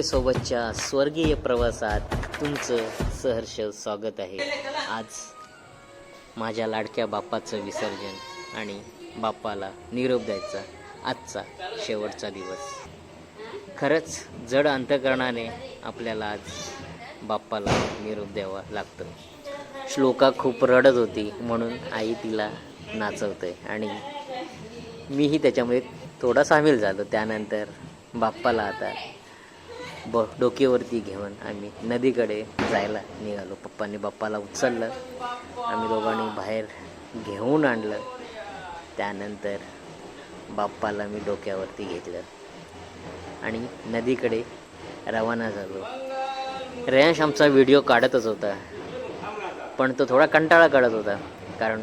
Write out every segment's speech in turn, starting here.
बाप्पासोबतच्या स्वर्गीय प्रवासात तुमचं सहर्ष स्वागत आहे. आज माझ्या लाडक्या बाप्पाचं विसर्जन आणि बाप्पाला निरोप द्यायचा आजचा शेवटचा दिवस. खरंच जड अंतकरणाने आपल्याला आज बाप्पाला निरोप द्यावा लागतं. श्लोका खूप रडत होती म्हणून आई तिला नाचवते आणि मीही त्याच्यामध्ये थोडा सामील झालो. त्यानंतर बाप्पाला आता ब डोक्यावरती घेऊन आम्ही नदीकडे जायला निघालो. पप्पांनी बाप्पाला उचललं. आम्ही दोघांनी बाहेर घेऊन आणलं. त्यानंतर बाप्पाला मी डोक्यावरती घेतलं. आणि नदीकडे रवाना झालो. रेयांश आमचा व्हिडिओ काढतच होता. पण तो थोडा कंटाळा काढत होता. कारण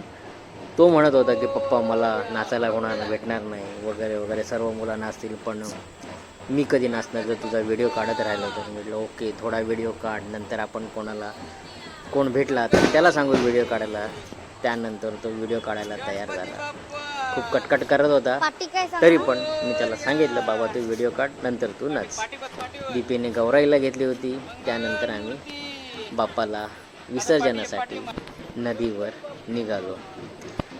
तो म्हणत होता की पप्पा मला नाचायला कोणाला भेटणार नाही. वगैरे वगैरे सर्व मुलं नाचतील पण मी कधी नाचणार जर तुझा व्हिडिओ काढत राहिलो तर. म्हटलं ओके थोडा व्हिडिओ काढ नंतर आपण कोणाला कोण भेटला तर त्याला सांगू व्हिडिओ काढायला. त्यानंतर तो व्हिडिओ काढायला तयार झाला. खूप कटकट करत होता. तरी पण मी त्याला सांगितलं बाबा तू व्हिडिओ काढ नंतर तू नाच. दीपीने गौराईला घेतली होती. त्यानंतर आम्ही बाप्पाला विसर्जनासाठी नदीवर निघालो.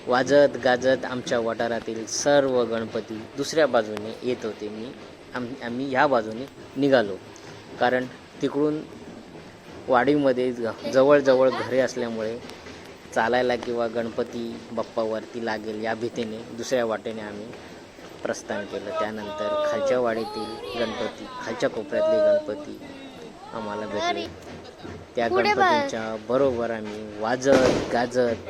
वाजत गाजत आमच्या वटारातील सर्व गणपती दुसऱ्या बाजूने येत होते. मी आम आम्ही ह्या बाजूने निघालो. कारण तिकडून वाडीमध्ये जवळजवळ घरे असल्यामुळे चालायला किंवा गणपती बाप्पावरती लागेल या भीतीने दुसऱ्या वाटेने आम्ही प्रस्थान केलं. त्यानंतर खालच्या वाडीतील गणपती खालच्या कोपऱ्यातले गणपती आम्हाला भेटले. त्या. गणपतींच्या बरोबर आम्ही वाजत गाजत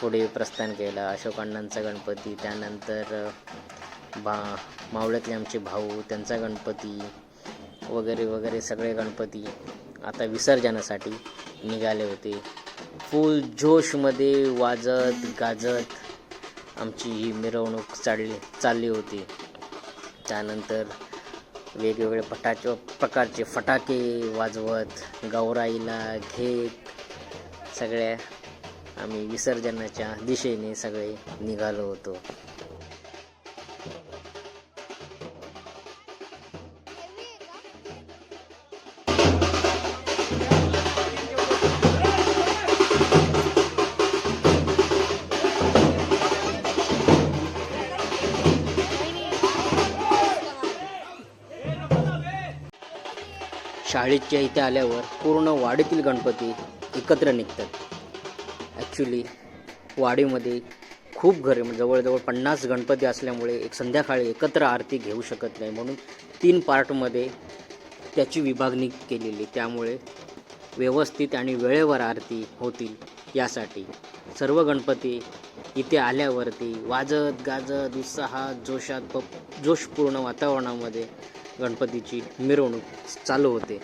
पुढे प्रस्थान केलं. अशोक अण्णांचा गणपती त्यानंतर बा मावळ्यातले आमचे भाऊ त्यांचा गणपती वगैरे वगैरे सगळे गणपती आता विसर्जनासाठी निघाले होते. फुल जोशमध्ये वाजत गाजत आमची ही मिरवणूक चालली चालली होती. त्यानंतर वेगवेगळे फटाचे प्रकारचे फटाके वाजवत गौराईला घेत सगळ्या आम्ही विसर्जनाच्या दिशेने सगळे निघालो होतो. शाळेच्या इथे आल्यावर पूर्ण वाडीतील गणपती एकत्र निघतात. ॲक्च्युली वाडीमध्ये खूप घरे म्हणजे जवळजवळ पन्नास गणपती असल्यामुळे एक संध्याकाळी एकत्र आरती घेऊ शकत नाही. म्हणून तीन पार्टमध्ये त्याची विभागणी केलेली त्यामुळे व्यवस्थित आणि वेळेवर आरती होतील. यासाठी सर्व गणपती इथे आल्यावरती वाजत गाजत उत्साहात जोशात प जोशपूर्ण वातावरणामध्ये गणपतीची मिरवणूक चालू होते.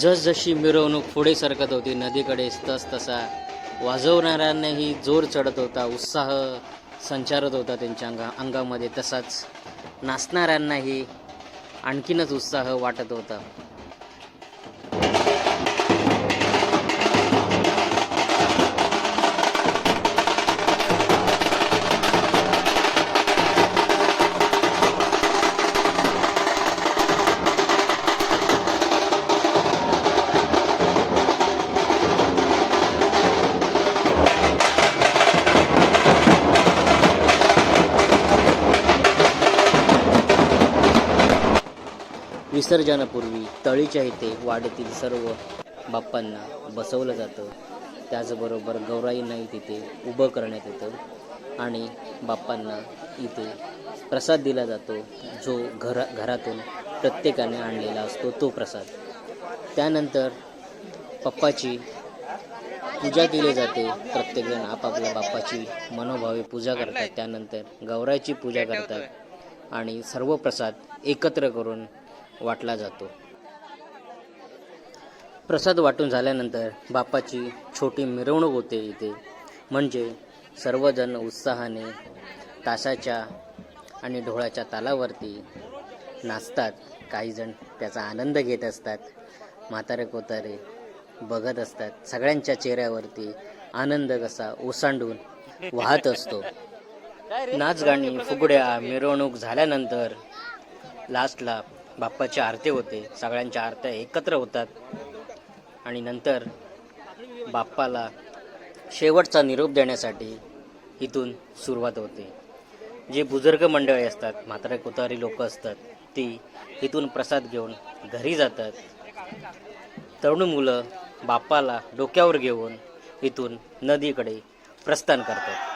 जसजशी मिरवणूक पुढे सरकत होती नदीकडे तस तसा वाजवणाऱ्यांनाही जोर चढत होता उत्साह संचारत होता त्यांच्या अंगा अंगामध्ये. तसाच नाचणाऱ्यांनाही आणखीनच उत्साह वाटत होता. विसर्जनापूर्वी तळीच्या इथे वाड्यातील सर्व बाप्पांना बसवलं जातं. त्याचबरोबर गौराईंनाही तिथे उभं करण्यात येतं आणि बाप्पांना इथे प्रसाद दिला जातो जो घरा घरातून प्रत्येकाने आणलेला असतो तो प्रसाद. त्यानंतर पप्पाची पूजा केली जाते. प्रत्येकजण आपापल्या बाप्पाची मनोभावे पूजा करतात. त्यानंतर गौराईची पूजा करतात आणि सर्व प्रसाद एकत्र करून वाटला जातो. प्रसाद वाटून झाल्यानंतर बापाची छोटी मिरवणूक होते इथे. म्हणजे सर्वजण उत्साहाने ताशाच्या आणि ढोळाच्या तालावरती नाचतात. काहीजण त्याचा आनंद घेत असतात. म्हातारे कोतारे बघत असतात. सगळ्यांच्या चेहऱ्यावरती आनंद कसा ओसांडून वाहत असतो. नाच गाणी फुगड्या मिरवणूक झाल्यानंतर लास्टला बाप्पाची आरती होते. सगळ्यांच्या आरत्या एकत्र होतात. आणि नंतर बाप्पाला शेवटचा निरोप देण्यासाठी इथून सुरुवात होते. जे बुजुर्ग मंडळी असतात म्हातारे कुतारी लोक असतात ती इथून प्रसाद घेऊन घरी जातात. तरुण मुलं बाप्पाला डोक्यावर घेऊन इथून नदीकडे प्रस्थान करतात.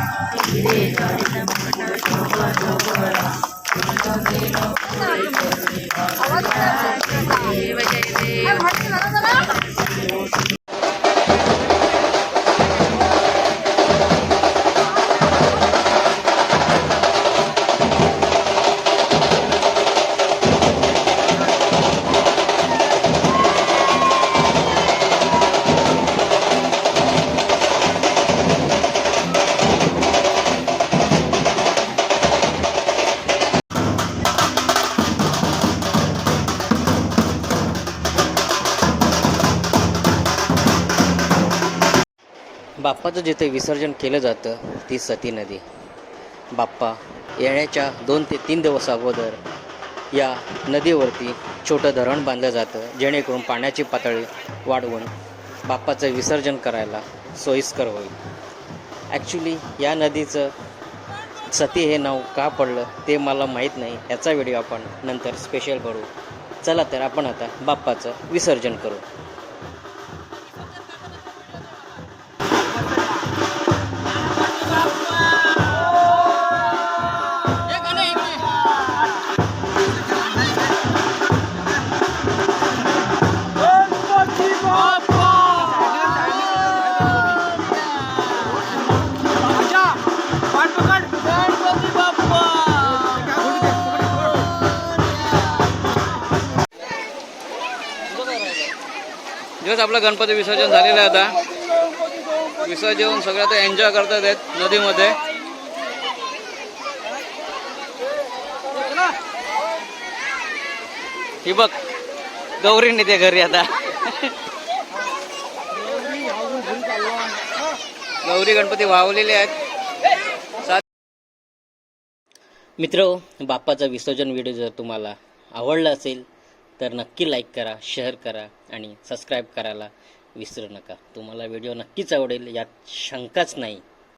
बाप्पाचं जिथे विसर्जन केलं जातं ती सती नदी. बाप्पा येण्याच्या दोन ते तीन दिवस अगोदर या नदीवरती छोटं धरण बांधलं जातं जेणेकरून पाण्याची पातळी वाढवून बाप्पाचं विसर्जन करायला सोयीस्कर होईल. ॲक्च्युली या नदीचं सती हे नाव का पडलं ते मला माहीत नाही. याचा व्हिडिओ आपण नंतर स्पेशल करू. चला तर आपण आता बाप्पाचं विसर्जन करू. दिवस आपलं गणपती विसर्जन झालेलं आहे आता. विसर्जन सगळं आता एन्जॉय करतात आहेत नदीमध्ये. ही बघ गौरी नेते घरी आता. गौरी गणपती वावलेले आहेत. मित्र बाप्पाचा विसर्जन व्हिडिओ जर तुम्हाला आवडला असेल तर नक्की लाईक करा शेअर करा आणि सबस्क्राईब करायला विसरू नका. तुम्हाला व्हिडिओ नक्कीच आवडेल यात शंकाच नाही.